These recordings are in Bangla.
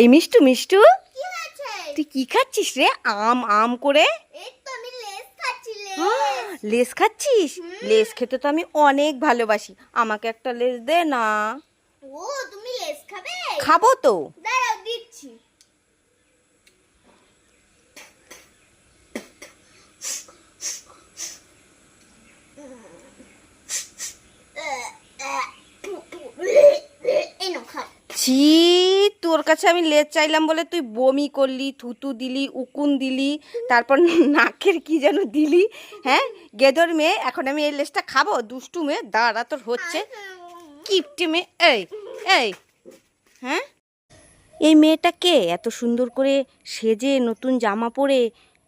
এই মিষ্টু মিষ্টু। তুই কি খাচ্ছিস রে? আম আম করে? লেস খাচ্ছি লেস। লেস খাচ্ছিস? লেস খেতে তো আমি অনেক ভালোবাসি। আমাকে একটা লেস দে না। ও তুমি লেস খাবে? খাব তো। দাঁড়াও দিচ্ছি। ছি। তোর কাছে আমি লেজ চাইলাম বলে তুই বমি করলি, থুতু দিলি, উকুন দিলি, তারপর নাকের কি যেন দিলি হ্যাঁ? গেদর মেয়ে, এখন আমি এই লেজটা খাব? দুষ্টু মেয়ে, দাঁড়া, তোর হচ্ছে কিপটে মেয়ে, এই এই হ্যাঁ? এই মেয়েটা কে? এত সুন্দর করে সেজে নতুন জামা পরে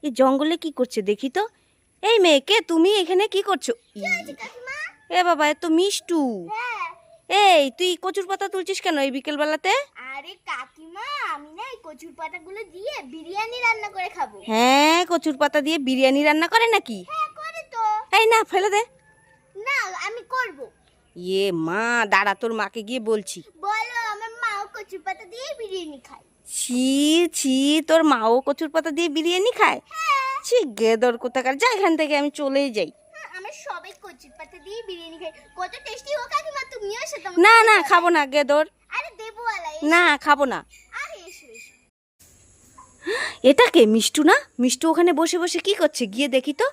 এই জঙ্গলে কি করছে দেখি তো? এই মেয়ে, কে তুমি এখানে কি করছ? এ বাবা, এত মিষ্টু। হ্যাঁ। এই তুই কচুর পাতা তুলছিস কেন এই বিকেলবেলাতে? আরে কাকিমা আমি না এই কচুর পাতাগুলো দিয়ে বিরিয়ানি রান্না করে খাব। হ্যাঁ কচুর পাতা দিয়ে বিরিয়ানি রান্না করে নাকি? হ্যাঁ করে তো। এই না ফেলে দে। না আমি করব। ইয়ে মা দাঁড়া তোর মাকে গিয়ে বলছি। বলো আমার মাও কচুর পাতা দিয়ে বিরিয়ানি খায়। ছি ছি তোর মাও কচুর পাতা দিয়ে বিরিয়ানি খায়? হ্যাঁ। ছি গেদর কোথাকার। যা এখান থেকে আমি চলেই যাই। আমরা সবাই কচুর পাতা দিয়ে বিরিয়ানি খাই। কত টেস্টি ও কাকিমা তুমিও সেটা না না খাব না গেদর আরে দেবো না খাব না। আরে এসো এসো। এটা কে মিষ্টু না? মিষ্টু ওখানে বসে বসে কি করছে? গিয়ে দেখি তো।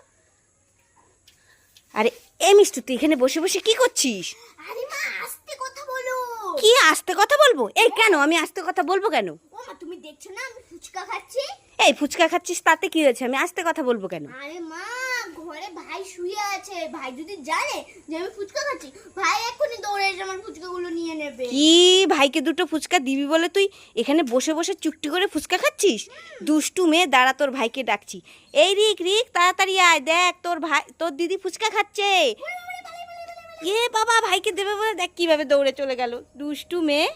আরে এ মিষ্টু তুই এখানে বসে বসে কি করছিস? আরে মা আস্তে কথা বলো। কি আস্তে কথা বলব? এই কেন আমি আস্তে কথা বলব কেন? ও মা তুমি দেখছ না আমি ফুচকা খাচ্ছি? এই ফুচকা খাচ্ছিস তাতে কি হয়েছে? আমি আস্তে কথা বলব কেন? আরে মা ঘরে ভাই শুয়ে আছে। ভাই যদি জানে যে আমি ফুচকা খাচ্ছি ভাই এক্ষুনি দৌড়ে এসে আমার ফুচকাগুলো নিয়ে নেবে। কি? ভাইকে দুটো ফুচকা দিবি বলে তুই এখানে বসে বসে চুক্তি করে ফুচকা খাচ্ছিস? দুষ্টু মেয়ে দাঁড়া তোর ভাইকে ডাকছি। এই রিক রিক তাড়াতাড়ি আয় দেখ তোর ভাই তোর দিদি ফুচকা খাচ্ছে। এ বাবা ভাইকে দেবে বলে দেখ কীভাবে দৌড়ে চলে গেল। দুষ্টু মেয়ে।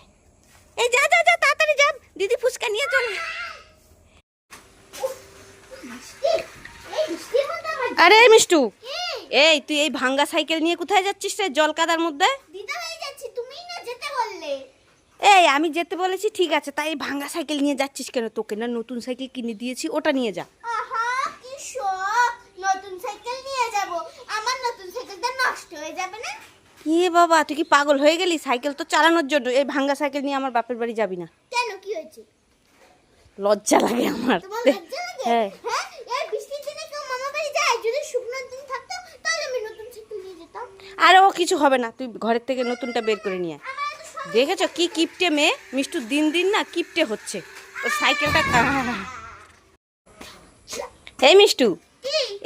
এই যা যা যা তাড়াতাড়ি যা দিদি ফুচকা নিয়ে চলে। আরে মিষ্টু। এই তুই এই ভাঙ্গা সাইকেল নিয়ে কোথায় যাচ্ছিস রে জল কাদার মধ্যে? দিদা হয়ে যাচ্ছি তুমিই না যেতে বললে। এই আমি যেতে বলেছি ঠিক আছে তাই এই ভাঙ্গা সাইকেল নিয়ে যাচ্ছিস কেন তোকে? না নতুন সাইকেল কিনে দিয়েছি ওটা নিয়ে যা। নতুন সাইকেল নিয়ে যাব। আমার নতুন সাইকেলটা নষ্ট হয়ে যাবে না? বাবা তুই কি পাগল হয়ে গেলি? সাইকেল তো চালানোর জন্য। এই ভাঙ্গা সাইকেল নিয়ে আমার বাপের বাড়ি যাবি না। কেন কি হয়েছে? লজ্জা লাগে আমার। তোমার লজ্জা লাগে? হ্যাঁ হ্যাঁ এই বৃষ্টির দিনে কেউ মামা বাড়ি যায় যদি শুকনো দিন থাকতো তাহলে আমি নতুন সাইকেল নিয়ে যেতাম আর ও কিছু হবে না তুই ঘরের থেকে নতুনটা বের করে নিয়ে দেখেছ কি কিপটে মেয়ে? মিষ্টু দিন দিন না কিপটে হচ্ছে। ও সাইকেলটা! এই মিষ্টু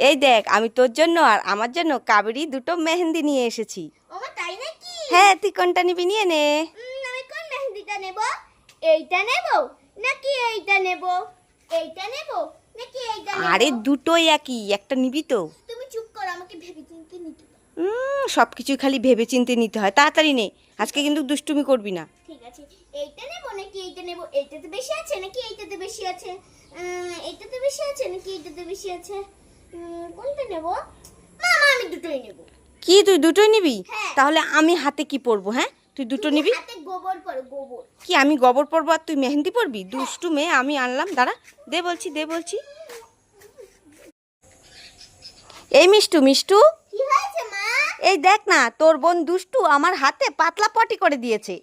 এই দেখ আমি তোর জন্য আর আমার জন্য কাবেরি দুটো মেহেন্দি নিয়ে এসেছি। হ্যাঁ তুই কোনটা নিবি নিয়ে নে। আমি কোন মেহেন্দিটা নেব? এইটা নেব নাকি এইটা নেব? এইটা নেব নাকি এইটা আরে দুটোই একই একটা নিবি তো। তুমি চুপ করো আমাকে ভেবে চিন্তে নিতে সব কিছু খালি ভেবে চিনতে নিতে হয়। তাড়াতাড়ি নে আজকে কিন্তু দুষ্টুমি করবি না। ঠিক আছে এইটা নেব নাকি এইটা নেব? এইটাতে বেশি আছে নাকি এইটাতে বেশি আছে? এইটাতে বেশি আছে নাকি এইটাতে বেশি আছে? কোনটা নেব? মামা আমি দুটোই নেব। কি তুই দুটোই নিবি? হ্যাঁ। তাহলে আমি হাতে কি পরবো হ্যাঁ? তুই দুটো নিবি? হাতে গোবর পড়ো গোবর। কি আমি গোবর পরবো আর তুই মেহেন্দি পরবি? দুষ্টু মেয়ে আমি আনলাম। দাঁড়া দে বলছি দে বলছি। এই মিষ্টু মিষ্টু। এই দেখ না তোর বোন দুষ্টু আমার হাতে পাতলা পটি করে দিয়েছে।